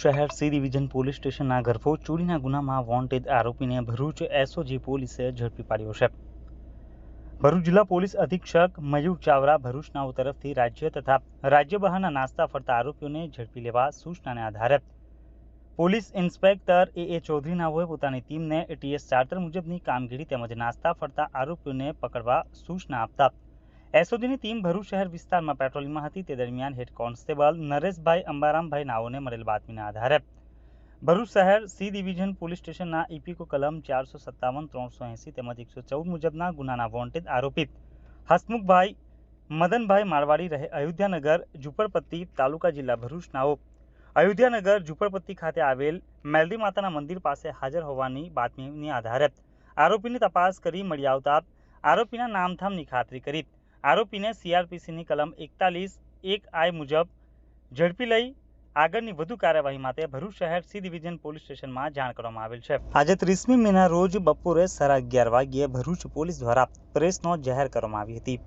શહેર C division police સ્ટેશનના ઘરફોડ ચોરીના ગુનામાં વોન્ટેડ આરોપીને ભરૂચ એસઓજી પોલીસે ઝડપી પાડ્યો છે. ભરૂચ જિલ્લા પોલીસ અધિક્ષક મયુર ચાવરા ભરૂચનાઓ તરફથી રાજ્ય તથા રાજ્ય બહારના નાસ્તા ફરતા આરોપીઓને ઝડપી લેવા સૂચનાને આધારે પોલીસ ઇન્સ્પેક્ટર એ એ ચૌધરીનાઓએ પોતાની ટીમને એટીએસ ચાર્ટર મુજબની કામગીરી તેમજ નાસ્તા ફરતા આરોપીઓને પકડવા સૂચના આપતા એસઓજીની ટીમ ભરૂચ શહેર વિસ્તારમાં પેટ્રોલિંગમાં હતી. તે દરમિયાન હેડ કોન્સ્ટેબલ નરેશભાઈ અંબારામભાઈ નાઓને મળેલ બાતમીના આધારે ભરૂચ શહેર સી ડિવિઝન પોલીસ સ્ટેશનના ઇપીકો કલમ ચારસો સત્તાવન, ત્રણસો એંસી તેમજ એકસો ચૌદ મુજબના ગુનાના વોન્ટેડ આરોપી હસમુખભાઈ, મદનભાઈ મારવાડી રહે અયોધ્યાનગર, ઝુંપડપટ્ટી તાલુકા જિલ્લા ભરૂચ નાઓ. અયોધ્યાનગર, ઝુંપડપટ્ટી ખાતે આવેલ મેલડી માતાના મંદિર પાસે હાજર હોવાની બાતમીની આધારે આરોપીની તપાસ કરી મળી આવતા આરોપીના નામથામની ખાતરી કરી. આરોપીને સીઆરપીસીની કલમ એકતાલીસ એક આઈ મુજબ ઝડપી લઈ આગળની વધુ કાર્યવાહી માટે ભરૂચ શહેર સી ડિવિઝન પોલીસ સ્ટેશનમાં જાણ કરવામાં આવેલ છે. આજે ત્રીસમી મેના રોજ બપોરે સાડા અગિયાર વાગ્યે ભરૂચ પોલીસ દ્વારા પ્રેસનો જાહેર કરવામાં આવી હતી.